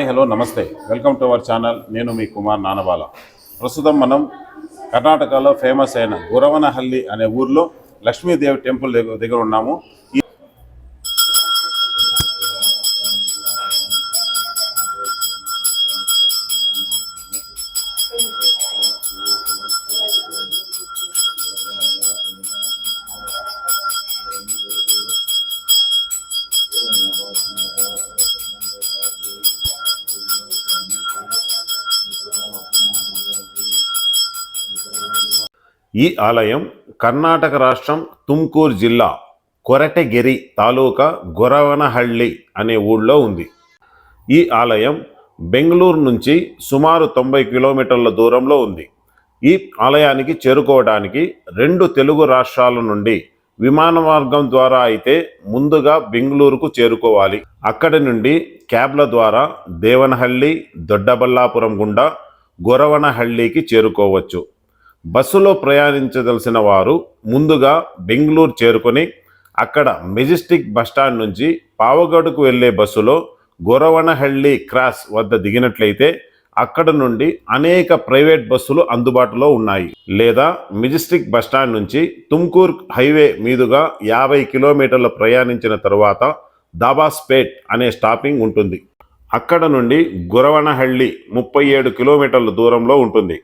Hi hello నమస్తే. Welcome to our channel. నేను మీ కుమార్ నానబాల ప్రస్తుతం మనం కర్ణాటకలో ఫేమస్ అయిన గురవనహల్లి అనే ఊర్లో లక్ష్మీదేవి టెంపుల్ దగ్గర దగ్గర ఉన్నాము. ఈ ఆలయం కర్ణాటక రాష్ట్రం తుమ్కూరు జిల్లా కొరటగిరి తాలూకా గొరవనహళ్ళి అనే ఊళ్ళో ఉంది. ఈ ఆలయం బెంగళూరు నుంచి సుమారు తొంభై కిలోమీటర్ల దూరంలో ఉంది. ఈ ఆలయానికి చేరుకోవడానికి రెండు తెలుగు రాష్ట్రాల నుండి విమాన మార్గం ద్వారా అయితే ముందుగా బెంగళూరుకు చేరుకోవాలి. అక్కడి నుండి క్యాబ్ల ద్వారా దేవనహళ్ళి దొడ్డబల్లాపురం గుండా గొరవనహళ్ళికి చేరుకోవచ్చు. బస్సులో ప్రయాణించదలసిన వారు ముందుగా బెంగళూరు చేరుకొని అక్కడ మెజెస్టిక్ బస్టాండ్ నుంచి పావగడుకు వెళ్ళే బస్సులో గొరవనహళ్ళి క్రాస్ వద్ద దిగినట్లయితే అక్కడ నుండి అనేక ప్రైవేట్ బస్సులు అందుబాటులో ఉన్నాయి. లేదా మెజెస్టిక్ బస్టాండ్ నుంచి తుమ్కూర్ హైవే మీదుగా యాభై కిలోమీటర్ల ప్రయాణించిన తరువాత దాబాస్పేట్ అనే స్టాపింగ్ ఉంటుంది. అక్కడ నుండి గురవనహళ్ళి ముప్పై ఏడు కిలోమీటర్ల దూరంలో ఉంటుంది.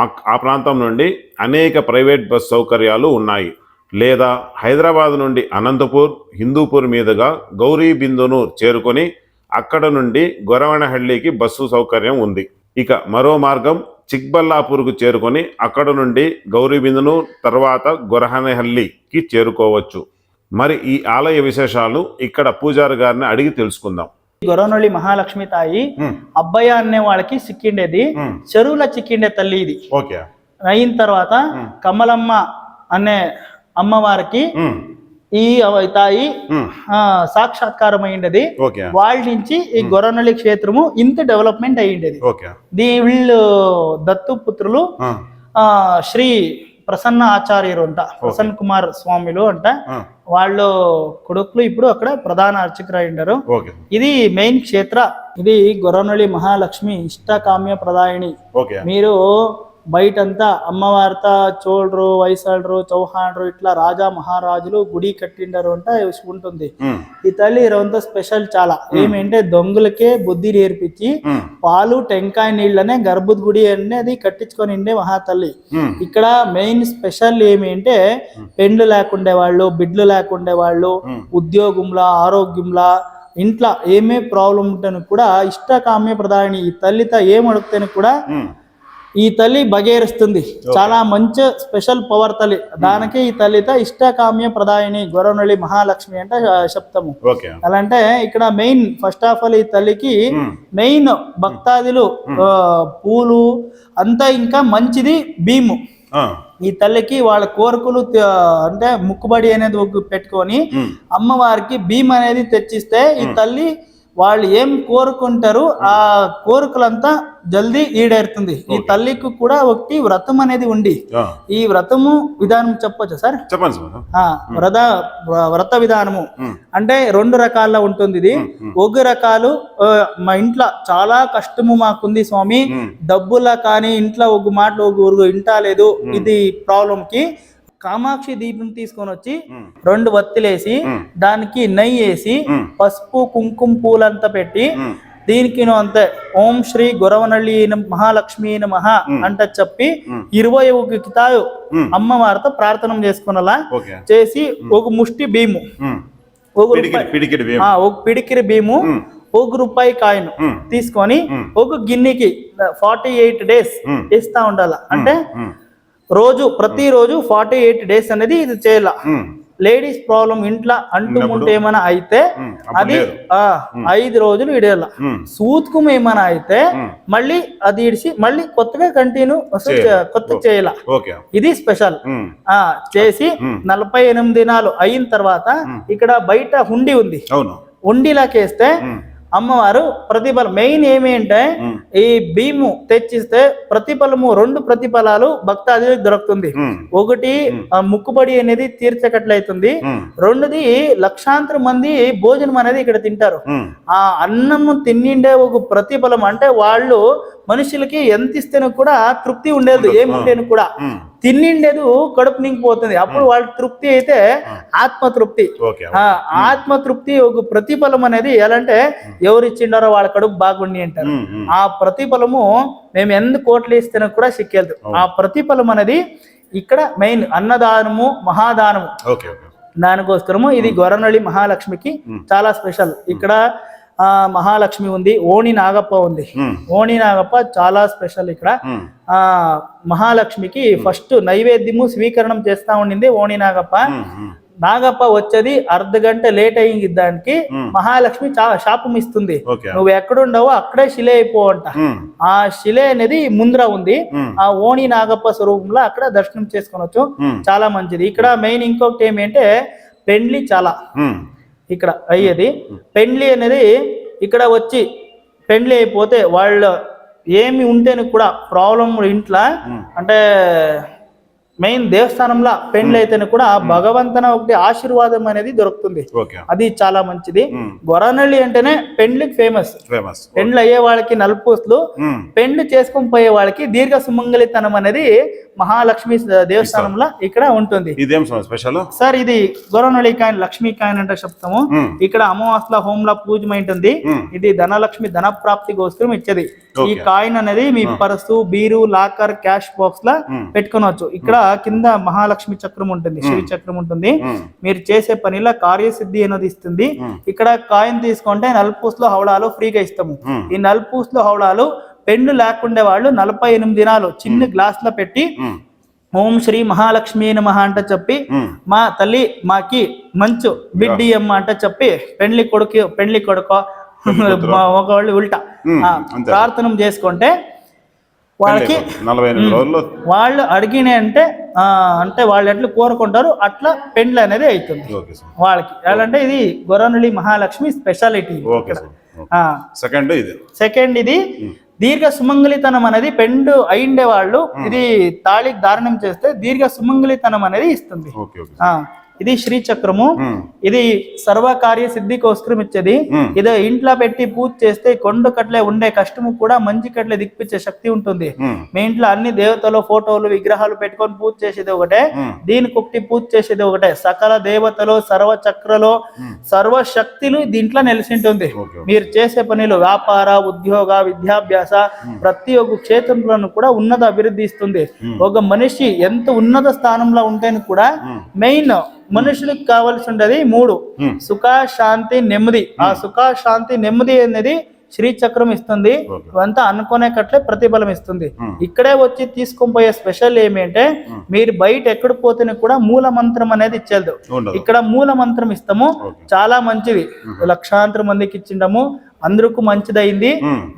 ఆ ఆ ప్రాంతం నుండి అనేక ప్రైవేట్ బస్ సౌకర్యాలు ఉన్నాయి. లేదా హైదరాబాద్ నుండి అనంతపూర్ హిందూపూర్ మీదుగా గౌరీ బిందును చేరుకొని అక్కడ నుండి గొరవనహళ్ళికి బస్సు సౌకర్యం ఉంది. ఇక మరో మార్గం చిక్బల్లాపూర్కు చేరుకొని అక్కడ నుండి గౌరీబిందును తర్వాత గొరహనహల్లికి చేరుకోవచ్చు. మరి ఈ ఆలయ విశేషాలు ఇక్కడ పూజారి గారిని అడిగి తెలుసుకుందాం. గొరవనొల్లి మహాలక్ష్మి తాయి. అబ్బయ్య అనే వాళ్ళకి సిక్కిండేది. చెరువుల చిక్కిండే తల్లి ఇది. అయిన తర్వాత. కమలమ్మ అనే అమ్మవారికి ఈ తాయి సాక్షాత్కారం అయ్యిండేది ఓకే. వాళ్ళ నుంచి ఈ గొరవనొల్లి క్షేత్రము ఇంత డెవలప్మెంట్ అయ్యిండేది. ఓకే. దీ వీళ్ళు దత్తు పుత్రులు శ్రీ ప్రసన్న ఆచార్యులు అంట ప్రసన్న కుమార్ స్వామిలు అంట. వాళ్ళు కొడుకులు ఇప్పుడు అక్కడ ప్రధాన అర్చకులు ఓకే. ఇది మెయిన్ క్షేత్ర ఇది గొరవనొలి మహాలక్ష్మి ఇష్టకామ్య ప్రదాయిని. మీరు బయటంతా అమ్మవారిత చోళరు వైశాళరు చౌహాన్రు ఇట్లా రాజా మహారాజులు గుడి కట్టిండారు అంటే ఉంటుంది. ఈ తల్లి రొంత స్పెషల్ చాలా. ఏమంటే దొంగలకే బుద్ధి నేర్పించి పాలు టెంకాయ నీళ్ళనే గర్భ గుడి అనేది కట్టించుకొని ఉండే మహాతల్లి. ఇక్కడ మెయిన్ స్పెషల్ ఏమి అంటే పెండ్లు లేకుండే వాళ్ళు బిడ్లు లేకుండే వాళ్ళు. ఉద్యోగంలా ఆరోగ్యంలా ఇంట్లో ఏమే ప్రాబ్లం ఉంటేను కూడా ఇష్టకామ్య ప్రధాని ఈ తల్లితో ఏం అడుగుతాను కూడా ఈ తల్లి బగేరుస్తుంది. చాలా మంచి స్పెషల్ పవర్ తల్లి. దానికి ఈ తల్లితో ఇష్టకామ్య ప్రదాయిని గొరవనల్లి మహాలక్ష్మి అంటే ఓకే. ఎలా అంటే ఇక్కడ మెయిన్ ఫస్ట్ ఆఫ్ ఆల్ ఈ తల్లికి మెయిన్ భక్తాదులు పూలు అంతా ఇంకా మంచిది భీము. ఈ తల్లికి వాళ్ళ కోరికలు అంటే ముక్కుబడి అనేది పెట్టుకొని అమ్మవారికి భీమ్ అనేది తెచ్చిస్తే ఈ తల్లి వాళ్ళు ఏం కోరుకుంటారు ఆ కోరికలంతా జల్దీ ఈడేరుతుంది. ఈ తల్లికి కూడా ఒకటి వ్రతం అనేది ఉంది ఆ, ఈ వ్రతము విధానం చెప్పొచ్చా సార్? చెప్పండి వ్రత వ్రత విధానము. అంటే రెండు రకాల ఉంటుంది ఇది. ఒక రకాలు మా ఇంట్లో చాలా కష్టము మాకుంది స్వామి. డబ్బులా కానీ ఇంట్లో ఒక మాట ఒక ఊరు ఇంటా లేదు. ఇది ప్రాబ్లం కి కామాక్షి దీపం తీసుకొని వచ్చి రెండు వత్తిలేసి. దానికి నెయ్యి వేసి. పసుపు కుంకుమ పూలంతా పెట్టి దీనికి అంతే. ఓం శ్రీ గురవనల్లి మహాలక్ష్మి నమః అంట చెప్పి. ఇరవై ఒక కితాయు. అమ్మవారితో ప్రార్థన చేసుకున్నలా చేసి ఒక ముష్టి భీము. ఒక పిడికిరి భీము. ఒక రూపాయి కాయిన్ తీసుకొని. ఒక గిన్నెకి ఫార్టీ ఎయిట్ డేస్. ఇస్తా ఉండాల. అంటే రోజు ప్రతి రోజు ఫార్టీ ఎయిట్ డేస్ అనేది ఇది చేయాల. లేడీస్ ప్రాబ్లం ఇంట్లో అంటుముంటే ఏమైనా అయితే అది ఐదు రోజులు ఇడేయాల. సూత్కం ఏమైనా అయితే. మళ్ళీ అది ఇడిసి మళ్ళీ కొత్తగా కంటిన్యూ. కొత్త చేయాల. ఇది స్పెషల్ ఆ చేసి. నలభై ఎనిమిది దినాలు అయిన తర్వాత ఇక్కడ బయట హుండి ఉంది. హుండీలాకేస్తే అమ్మవారు ప్రతిఫలం మెయిన్ ఏమి అంటే ఉమ్, ఈ భీము తెచ్చిస్తే ప్రతిఫలము రెండు ప్రతిఫలాలు భక్తాదులకు దొరుకుతుంది. ఒకటి ముక్కుబడి అనేది తీర్చకట్లయితుంది. రెండోది లక్షాంతర మంది భోజనం అనేది ఇక్కడ తింటారు. ఆ అన్నము తిన్నిండే ఒక ప్రతిఫలం అంటే వాళ్ళు మనుషులకి ఎంత ఇస్తేనే కూడా తృప్తి ఉండేది ఏముంటేను కూడా. తిన్నిండేది కడుపు నింగిపోతుంది. అప్పుడు వాళ్ళ తృప్తి అయితే ఆత్మ తృప్తి ఓకే ఆ ఆత్మ తృప్తి ఒక ప్రతిఫలం అనేది ఎలా అంటే ఎవరు ఇచ్చిండారో వాళ్ళ కడుపు బాగుండి అంటారు. ఆ ప్రతిఫలము మేము ఎన్ని కోట్లు ఇస్తేనే కూడా సిక్కేది ఆ ప్రతిఫలం అనేది ఇక్కడ మెయిన్ అన్నదానము మహాదానము. దానికోసము ఇది గొర్రనళి మహాలక్ష్మికి చాలా స్పెషల్. ఇక్కడ మహాలక్ష్మి ఉంది ఓణి నాగప్ప ఉంది. ఓణి నాగప్ప చాలా స్పెషల్ ఇక్కడ. ఆ మహాలక్ష్మికి ఫస్ట్ నైవేద్యము స్వీకరణం చేస్తా ఉండింది ఓణి నాగప్ప. నాగప్ప వచ్చేది అర్ధ గంట లేట్ అయ్యింది దానికి. మహాలక్ష్మి శాపం ఇస్తుంది. నువ్వు ఎక్కడుండవో అక్కడే శిలే అయిపో అంట. ఆ శిలే అనేది ముందర ఉంది. ఆ ఓణి నాగప్ప స్వరూపంలో అక్కడ దర్శనం చేసుకోవచ్చు. చాలా మంచిది. ఇక్కడ మెయిన్ ఇంకొకటి ఏమి అంటే పెండ్లి చాలా. ఇక్కడ అయ్యేది పెండ్లి అనేది ఇక్కడ వచ్చి పెండ్లి అయిపోతే వాళ్ళు ఏమి ఉంటేనే కూడా ప్రాబ్లం ఇంట్లో. అంటే మెయిన్ దేవస్థానంలో పెండ్లి అయితేనే కూడా భగవంతన ఒకటి ఆశీర్వాదం అనేది దొరుకుతుంది. అది చాలా మంచిది. గొరనల్లి అంటేనే పెండ్లికి ఫేమస్ ఫేమస్ పెండ్లు అయ్యే వాళ్ళకి నలుపూసలు పెండ్లి చేసుకొని పోయే వాళ్ళకి దీర్ఘ సుమంగళితనం అనేది మహాలక్ష్మి దేవస్థానంలో ఇక్కడ ఉంటుంది. ఇదేం స్పెషల్? సార్ ఇది గొరవనళి కాయన్ లక్ష్మీ కాయన్ అంటే చెప్తాము. ఇక్కడ అమావాస్య హోమ్లో పూజమైంటుంది ఉమ్, ఇది ధనలక్ష్మి ధన ప్రాప్తి కోసం ఇచ్చేది. ఈ. కాయిన్ అనేది మీ పర్సు బీరు లాకర్ క్యాష్ బాక్స్ లా పెట్టుకోవచ్చు. ఇక్కడ కింద మహాలక్ష్మి చక్రం ఉంటుంది శివి చక్రం ఉంటుంది. మీరు చేసే పనిలో కార్యసిద్ధి అనేది ఇస్తుంది. ఇక్కడ కాయిన్ తీసుకుంటే నలుపూసలో హౌడాలు ఫ్రీగా ఇస్తాము. ఈ నలుపూసలో హౌడాలు పెన్ను లేకుండే వాళ్ళు నలభై ఎనిమిది దినాలు చిన్న గ్లాస్లో పెట్టి ఓం శ్రీ మహాలక్ష్మి నమః అంట చెప్పి మా. తల్లి మాకి మంచు బిడ్డి అమ్మ అంట చెప్పి పెండ్లి కొడుకు పెండ్లి కొడుకో ఒకళ్ళు ఉల్టా. ప్రార్థన చేసుకుంటే వాళ్ళకి వాళ్ళు అడిగిన అంటే అంటే వాళ్ళు ఎట్లా కోరుకుంటారు అట్లా పెండ్లి అనేది అవుతుంది. వాళ్ళకి. ఎలా అంటే ఇది గొరవనళి మహాలక్ష్మి స్పెషాలిటీ. సెకండ్ ఇది. సెకండ్ ఇది దీర్ఘ సుమంగళితనం అనేది పెండు అయిండే వాళ్ళు ఇది తాళికి దారుణం చేస్తే దీర్ఘ సుమంగళితనం అనేది ఇస్తుంది. ఇది శ్రీ చక్రము ఇది సర్వకార్య సిద్ధి కోసరం ఇచ్చేది ఇది ఇంట్లో పెట్టి పూజ చేస్తే కొండ కట్లే ఉండే కష్టము కూడా మంచి కట్లే దిక్పించే శక్తి ఉంటుంది. మీ ఇంట్లో అన్ని దేవతలు ఫోటోలు విగ్రహాలు పెట్టుకొని పూజ చేసేది ఒకటే. ఉమ్, దీనికి ఒకటి పూజ చేసేది ఒకటే. సకల దేవతలు సర్వ చక్రలు. సర్వ శక్తులు దీంట్లో నెలిసింటుంది. మీరు చేసే పనిలో వ్యాపార ఉద్యోగ విద్యాభ్యాస ప్రతి ఒక్క క్షేత్రంలోనూ కూడా ఉన్నత అభివృద్ధి ఇస్తుంది. ఒక మనిషి ఎంత ఉన్నత స్థానంలో ఉంటేనే కూడా మెయిన్ మనుషులకు కావాల్సి ఉండేది మూడు సుఖ శాంతి నెమ్మది. ఆ సుఖ శాంతి నెమ్మది అనేది శ్రీ చక్రం ఇస్తుంది. ఇవంతా అనుకునే కట్లే ప్రతిఫలం ఇస్తుంది. ఇక్కడే వచ్చి తీసుకొని పోయే స్పెషల్ ఏమి అంటే మీరు బయట ఎక్కడ పోతేనే కూడా మూల మంత్రం అనేది ఇచ్చేది ఇక్కడ మూల మంత్రం ఇస్తాము. చాలా మంచిది. లక్షాంతరం మందికి ఇచ్చిండము. అందరికి మంచిదైంది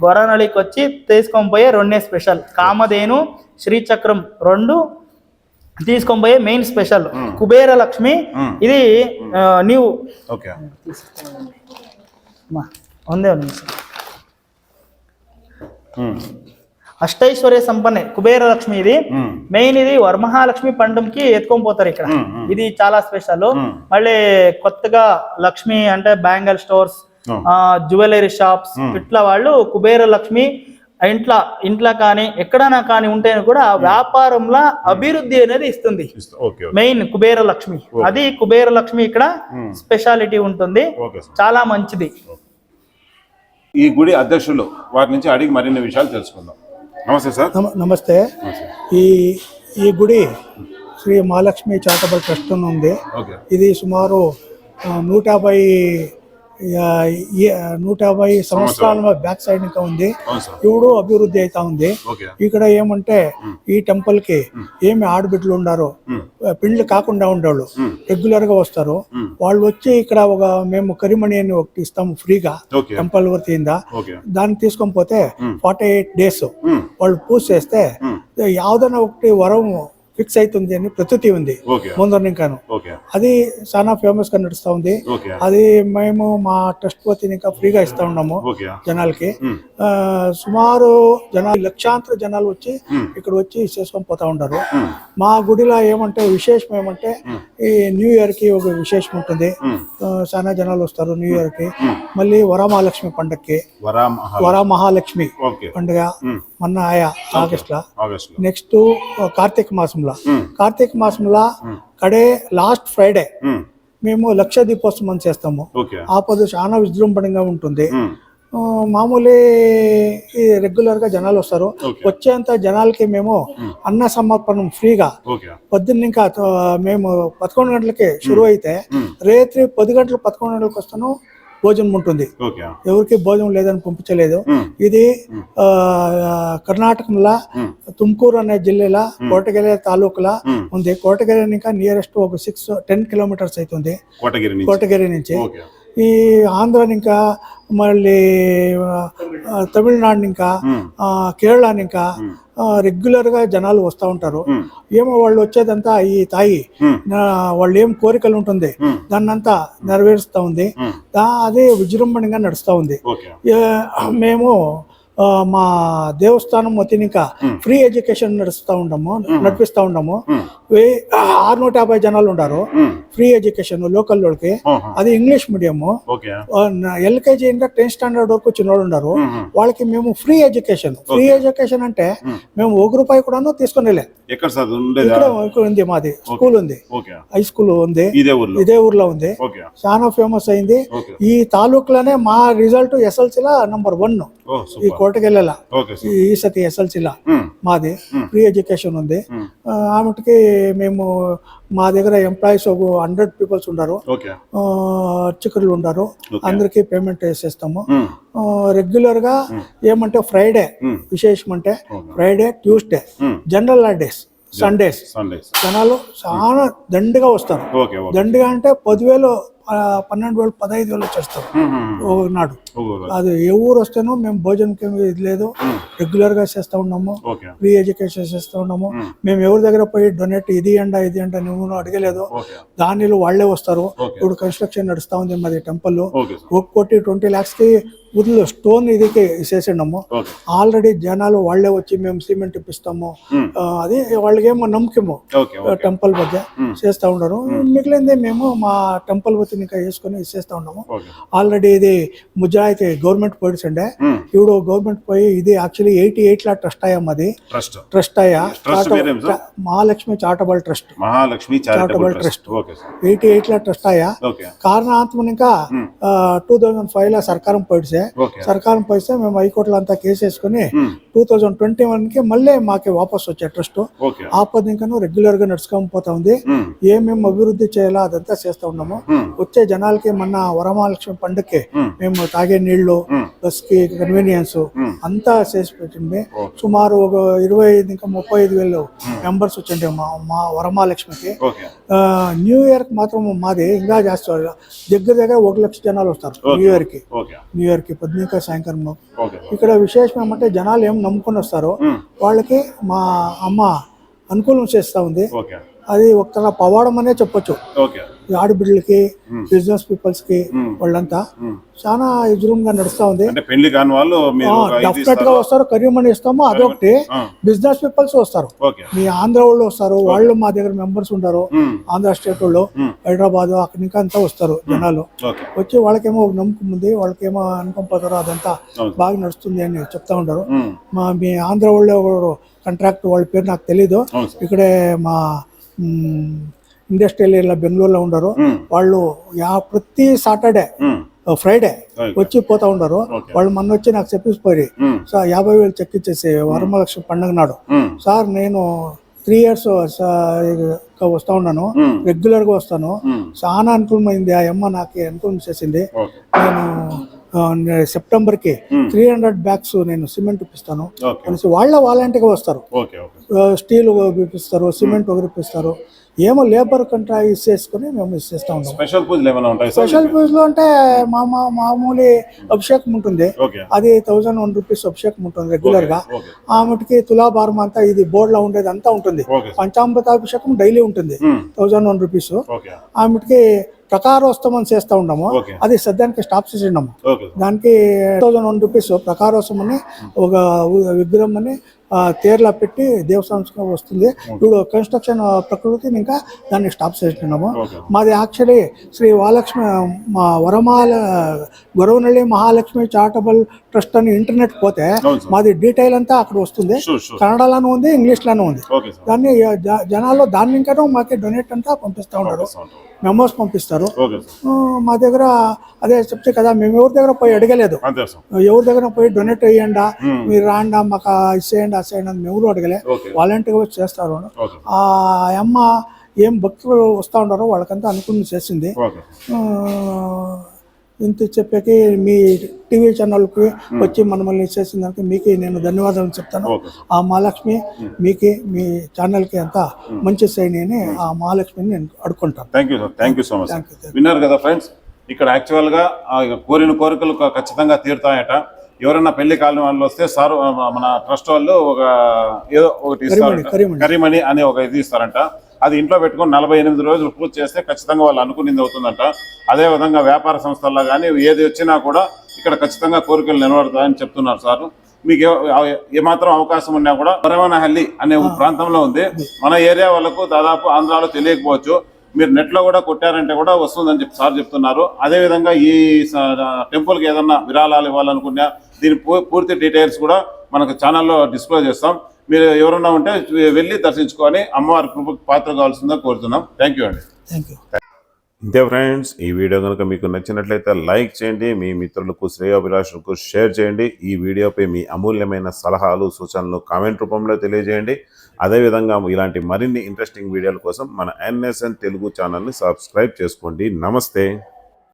గొరనళికి వచ్చి తీసుకొని పోయే రెండే స్పెషల్. కామధేను శ్రీచక్రం రెండు తీసుకొని పోయే మెయిన్ స్పెషల్ కుబేర లక్ష్మి. ఇది నీవు ఓకే. ఉందే అష్టైశ్వర్య సంపన్నే కుబేర లక్ష్మి ఇది. మెయిన్ ఇది వరమహాలక్ష్మి పండుకి ఎత్తుకొని పోతారు ఇక్కడ. ఇది చాలా స్పెషల్. మళ్ళీ కొత్తగా లక్ష్మి అంటే బ్యాంగల్ స్టోర్స్ జ్యువెలరీ షాప్స్ ఇట్లా వాళ్ళు కుబేర లక్ష్మి ఇంట్లో ఇంట్లో కానీ ఎక్కడైనా కానీ ఉంటే కూడా వ్యాపారంలో అభివృద్ధి అనేది ఇస్తుంది. ఇస్తా- okay okay. Main Kubera Lakshmi అది కుబేర లక్ష్మి ఇక్కడ. స్పెషాలిటీ ఉంటుంది. చాలా మంచిది. ఈ గుడి అధ్యక్షులు వారి నుంచి అడిగి మరిన్ని విషయాలు తెలుసుకుందాం. నమస్తే సార్. నమ నమస్తే. ఈ ఈ గుడి శ్రీ మహాలక్ష్మి చారిటబుల్ ట్రస్ట్ ఉంది ఓకే. ఇది సుమారు నూట యాభై నూట యాభై సంవత్సరాల బ్యాక్ సైడ్ ఇంకా ఉంది. ఇప్పుడు అభివృద్ధి అయితా ఉంది. ఇక్కడ ఏమంటే ఈ టెంపుల్కి ఏమి ఆడబిడ్డలు ఉండారో పెళ్ళి కాకుండా ఉండేవాళ్ళు. రెగ్యులర్గా వస్తారు. వాళ్ళు వచ్చి ఇక్కడ ఒక మేము కరిమణి అని ఒకటి ఇస్తాము ఫ్రీగా టెంపుల్ వర్తి దాన్ని తీసుకొని పోతే ఫార్టీ ఎయిట్ డేస్ వాళ్ళు పూజ చేస్తే యావదైనా ఒకటి వరం ఫిక్స్ అవుతుంది అని ప్రతీతి ఉంది. ముందర ఇంకాను అది చాలా ఫేమస్గా నడుస్తా ఉంది. అది మేము మా ట్రస్ట్ పోతే ఇంకా ఫ్రీగా ఇస్తా ఉన్నాము జనాలకి. సుమారు జనాలు లక్షాంతర జనాలు వచ్చి. ఇక్కడ వచ్చి చేసుకొని పోతా ఉంటారు. మా. గుడిలో ఏమంటే విశేషం ఏమంటే ఈ న్యూ ఇయర్కి ఒక విశేషం ఉంటుంది. చాలా జనాలు వస్తారు న్యూ ఇయర్కి. మళ్ళీ వరమహాలక్ష్మి పండగకి వరా మహా వర మహాలక్ష్మి ఓకే. పండుగ. మొన్న ఆయా ఆగస్ట్లో నెక్స్ట్ కార్తీక మాసంలో. కార్తీక మాసంలో కడే లాస్ట్ ఫ్రైడే. మేము లక్ష దీపోత్సవం చేస్తాము ఓకే ఆపద చాలా విజృంభణంగా ఉంటుంది. ఆ, మామూలు రెగ్యులర్గా జనాలు వస్తారు. వచ్చేంత జనాలకి మేము అన్న సమర్పణం ఫ్రీగా పొద్దున్న ఇంకా మేము పదకొండు గంటలకి షురు అయితే. రేత్రి పది గంటలు పదకొండు గంటలకు వస్తాను భోజనం ఉంటుంది. ఎవరికి భోజనం లేదని పంపించలేదు. ఇది ఆ, కర్ణాటకలో. తుమ్కూరు అనే జిల్లాలో కోటగిరి తాలూకులా. ఉంది. కోటగిరి ఇంకా నియరెస్ట్ ఒక సిక్స్ టెన్ కిలోమీటర్స్ అవుతుంది కోటగిరి నుంచి. కోటగిరి నుంచి. ఓకే. ఈ ఆంధ్ర ఇంకా మళ్ళీ తమిళనాడు ఇంకా కేరళ ఇంకా ఆ, రెగ్యులర్గా జనాలు వస్తూ ఉంటారు. ఏమో వాళ్ళు వచ్చేదంతా ఈ తాయి. వాళ్ళు ఏం కోరికలు ఉంటుంది. దాన్నంతా నెరవేరుస్తూ ఉంది. అది విజృంభణంగా నడుస్తూ ఉంది. మేము మా దేవస్థానం ఇంకా ఫ్రీ ఎడ్యుకేషన్ నడుస్తూ ఉంటాము నడిపిస్తూ ఉంటాము ఆరు నూట యాభై జనాలు ఉమ్. ఫ్రీ ఎడ్యుకేషన్ లోకల్ ఆహా. అది ఇంగ్లీష్ మీడియము ఓకే. ఎల్కేజీ ఇంకా టెన్త్ స్టాండర్డ్ వరకు చిన్నోళ్ళు ఉన్నారు ఉమ్. వాళ్ళకి మేము ఫ్రీ ఎడ్యుకేషన్ ఫ్రీ ఎడ్యుకేషన్ అంటే మేము. ఒక రూపాయి ఉండేదా? ఇక్కడ ఇక్కడ ఉంది మాది. స్కూల్ ఉంది. హై స్కూల్ ఉంది. ఇదే ఊర్లో? ఉంది. చాలా ఫేమస్ అయింది. ఈ తాలూకులోనే మా రిజల్ట్ ఎస్ఎల్సీలో నంబర్ వన్ ఈ సూపర్. కోటకెళ్ళ ఓకే ఈ సతి ఎస్ఎల్సీలో. మాది. ఫ్రీ ఎడ్యుకేషన్ ఉంది. ఆమెకి మేము మా దగ్గర ఎంప్లాయీస్ ఒక హండ్రెడ్ పీపుల్స్ ఆ, అర్చకులు ఉన్నారు అందరికీ పేమెంట్ వేసేస్తాము ఉమ్. ఆ, రెగ్యులర్గా ఏమంటే ఫ్రైడే. విశేషం అంటే. Friday Tuesday. General days Sundays జనాలు చాలా దండిగా వస్తారు. దండిగా అంటే పదివేలు పన్నెండు వేలు పదహైదు వేలు వచ్చేస్తారు ఓకే అది ఏ ఊరు వస్తేనో మేము భోజనంకి ఇది లేదు. రెగ్యులర్గా చేస్తూ ఉన్నాము. ఫ్రీ ఎడ్యుకేషన్ చేస్తూ ఉన్నాము. మేము. ఎవరి దగ్గర పోయి డొనేట్ ఇది అండ ఇది అంట నువ్వు అడగలేదు. దానిలో వాళ్ళే వస్తారు. ఇప్పుడు కన్స్ట్రక్షన్ నడుస్తా ఉంది మాది టెంపుల్ ఒక కోటి ట్వంటీ ల్యాక్స్కి ఊర్లో స్టోన్ ఇదికి ఓకే. ఆల్రెడీ జనాలు వాళ్ళే వచ్చి మేము సిమెంట్ ఇప్పిస్తాము. అది వాళ్ళకేమో నమ్మకము. టెంపుల్ మధ్య చేస్తూ ఉండరు. మిగిలింది మేము మా టెంపుల్ ఇంకా వేసుకొని ఇచ్చేస్తా ఉన్నాము. ఆల్రెడీ ఇది ముజాయితీ గవర్నమెంట్ పోయిట్స్ అండి. ఇప్పుడు గవర్నమెంట్ పోయి ఇది actually eighty eight law trust అయ్యా మాది. ట్రస్ట్. అయ్యా. Mahalakshmi charitable trust. Mahalakshmi charitable trust. Eighty eight law trust అయ్యా. కారణాంతరం ఇంకా టూ థౌజండ్ ఫైవ్లో సర్కారం పోయిడ్సే. సర్కారం పోయిస్తే మేము హైకోర్టులో అంతా కేసు వేసుకుని. టూ థౌజండ్ ట్వంటీ వన్కి మళ్ళీ మాకు వాపస్ వచ్చే ట్రస్ట్. ఆపద ఇంకాను రెగ్యులర్గా నడుచుకొని పోతా ఉంది. ఏమేమి అభివృద్ధి చేయాలో అదంతా చేస్తా ఉన్నాము. వచ్చే జనాలకి మొన్న వరమహాలక్ష్మి పండుగకి. మేము. తాగే నీళ్ళు. బస్కి కన్వీనియన్స్. అంతా చేసి పెట్టింది. సుమారు ఒక ఇరవై ఐదు ఇంకా ముప్పై ఐదు వేలు మెంబర్స్ వచ్చిండే మా మా వరమహాలక్ష్మికి. న్యూ ఇయర్కి మాత్రం మాది ఇంకా చేస్తారు దగ్గర దగ్గర ఒక లక్ష జనాలు వస్తారు న్యూ ఇయర్కి న్యూ ఇయర్కి పొద్దున సాయంకాలం ఇక్కడ విశేషం ఏమంటే జనాలు ఏం నమ్ముకొని వస్తారో. వాళ్ళకి మా అమ్మ అనుకూలం చేస్తూ ఉంది. అది ఒక పవాడం అనే చెప్పొచ్చు ఆడబిడ్డలకి బిజినెస్ పీపుల్స్కి వాళ్ళంతా. చాలా విజృంభంగా నడుస్తా ఉంది. పెళ్ళి కాని వాళ్ళు డెఫినెట్గా వస్తారు కరీమని ఇస్తాము అదొకటి. బిజినెస్ పీపుల్స్ వస్తారు. మీ ఆంధ్ర వాళ్ళు వస్తారు వాళ్ళు మా దగ్గర మెంబర్స్ ఉంటారు. ఆంధ్ర స్టేట్ వాళ్ళు. హైదరాబాద్ అక్కడి నుంచి అంతా వస్తారు జనాలు. వచ్చి వాళ్ళకేమో ఒక నమ్మకం ఉంది వాళ్ళకేమో అనుకం పోతారు అదంతా. బాగా నడుస్తుంది అని చెప్తా ఉంటారు. మా మీ ఆంధ్ర వాళ్ళు కాంట్రాక్ట్ వాళ్ళ పేరు నాకు తెలీదు. ఇక్కడే మా ఇండస్ట్రియల్ ఏరియా బెంగళూరులో ఉండరు. వాళ్ళు యా ప్రతి సాటర్డే. ఫ్రైడే. వచ్చి పోతా ఉండరు. వాళ్ళు మొన్న వచ్చి నాకు చెప్పేసిపోయి ఉమ్. సార్ యాభై వేలు చెక్ ఇచ్చేసి వరమలక్ష్మి పండుగ నాడు. సార్ నేను త్రీ ఇయర్స్ వస్తా ఉన్నాను. రెగ్యులర్గా వస్తాను. చాలా అనుకూలమైంది ఆ అమ్మ నాకు అనుకూలం చేసింది నేను సెప్టెంబర్కి Hmm. త్రీ హండ్రెడ్ బ్యాగ్స్ నేను సిమెంట్ ఇప్పిస్తాను. అనేసి వాళ్ళ వాలంటీర్గా వస్తారు. ఆ, స్టీల్ ఇప్పిస్తారు సిమెంట్ ఒకరు ఇప్పిస్తారు. ఏమో లేబర్ కంట్రా ఇచ్చేసుకొని మేము ఇచ్చేస్తా ఉంటాం స్పెషల్ పూజలు ఏమైనా ఉంటాయి సార్? స్పెషల్ పూజలు అంటే మామూ మామూలు అభిషేకం ఉంటుంది. అది థౌజండ్ వన్ రూపీస్ అభిషేకం ఉంటుంది రెగ్యులర్గా ఓకే ఆమెకి తులాభారం అంతా ఇది బోర్డులో ఉండేది అంతా ఉంటుంది. ఓకే పంచామృతాభిషేకం డైలీ ఉంటుంది. Hmm. Thousand one rupees okay ఆమెకి ప్రకారోత్సవం చేస్తూ ఓకే. అది సద్యానికి స్టాప్ చేసినాము దానికి థౌజండ్ వన్ రూపీస్ ప్రకారోత్సవం అని ఒక విగ్రహం అని తేర్లా పెట్టి దేవస్థానం వస్తుంది. ఇప్పుడు కన్స్ట్రక్షన్ ప్రకృతి ఇంకా దాన్ని స్టాప్ చేస్తున్నాము మాది యాక్చువల్లీ శ్రీ వరలక్ష్మి మా వరమాల గొరవనల్లి మహాలక్ష్మి చారిటబుల్ ట్రస్ట్ అని ఇంటర్నెట్ పోతే మాది డీటెయిల్ అంతా అక్కడ వస్తుంది. కన్నడలోనూ ఉంది ఇంగ్లీష్లోనూ ఉంది. దాన్ని జనాల్లో దాన్ని ఇంకాను మాకు డొనేట్ అంతా పంపిస్తూ ఉంటారు. మెమోస్ పంపిస్తారు. ఆ, మా దగ్గర అదే చెప్తే కదా మేము ఎవరి దగ్గర పోయి అడగలేదు. ఎవరి దగ్గర పోయి డొనేట్ అయ్యండా. మీరు రాండా మాకు ఇచ్చేయండి అసేయండి అని ఎవరు అడగలే. వాలంటీర్గా చేస్తారు. ఆ అమ్మ ఏం భక్తులు వస్తూ ఉంటారో వాళ్ళకంతా అనుకుని చేసింది. ఇంత చెప్పాకి మీ టీవీ ఛానల్కి వచ్చి మనల్ని చేసిన దానికి మీకు నేను ధన్యవాదాలు చెప్తాను. ఆ మహాలక్ష్మి మీకు మీ ఛానల్కి అంతా మంచి చేయని అని ఆ మహాలక్ష్మిని నేను అడుకుంటాను thank you thank you so much విన్నారు కదా ఫ్రెండ్స్ ఇక్కడ యాక్చువల్గా కోరిన కోరికలు ఖచ్చితంగా తీరుతాయట. ఎవరైనా పెళ్ళి కాలని వాళ్ళు వస్తే సార్ మన ట్రస్ట్ వాళ్ళు ఒక ఏదో ఒకటి కరీమణి. కరీమణి అనే ఒక ఇది ఇస్తారంట. అది ఇంట్లో పెట్టుకొని నలభై ఎనిమిది రోజులు పూజ చేస్తే ఖచ్చితంగా వాళ్ళు అనుకునింది అవుతుందంట. అదే విధంగా వ్యాపార సంస్థల్లో కానీ ఏది వచ్చినా కూడా ఇక్కడ ఖచ్చితంగా కోరికలు నిలబడతాయని చెప్తున్నారు సార్. మీకు ఏ- ఏమాత్రం అవకాశం ఉన్నా కూడా పరవనహల్లి అనే ప్రాంతంలో ఉంది. మన ఏరియా వాళ్ళకు దాదాపు ఆంధ్రాలో తెలియకపోవచ్చు. మీరు నెట్లో కూడా కొట్టారంటే కూడా వస్తుందని చెప్పి సార్ చెప్తున్నారు. అదే విధంగా ఈ టెంపుల్కి ఏదన్నా విరాళాలు ఇవ్వాలనుకున్నా దీని పూ- పూర్తి డీటెయిల్స్ కూడా మనకు ఛానల్లో డిస్ప్లే చేస్తాం. మీరు ఎవరన్నా ఉంటే వెళ్ళి దర్శించుకొని అమ్మవారి కృపకు పాత్ర కావాల్సిందిగా కోరుతున్నాం. థ్యాంక్ యూ అండి. థ్యాంక్ యూ ఇంతే ఫ్రెండ్స్ ఈ వీడియో కనుక మీకు నచ్చినట్లయితే లైక్ చేయండి మీ మిత్రులకు శ్రేయోభిలాషులకు షేర్ చేయండి. ఈ వీడియోపై మీ అమూల్యమైన సలహాలు సూచనలు కామెంట్ రూపంలో తెలియజేయండి. అదేవిధంగా ఇలాంటి మరిన్ని ఇంట్రెస్టింగ్ వీడియోల కోసం మన ఎన్ఎస్ఎన్ తెలుగు ఛానల్ని సబ్స్క్రైబ్ చేసుకోండి. నమస్తే.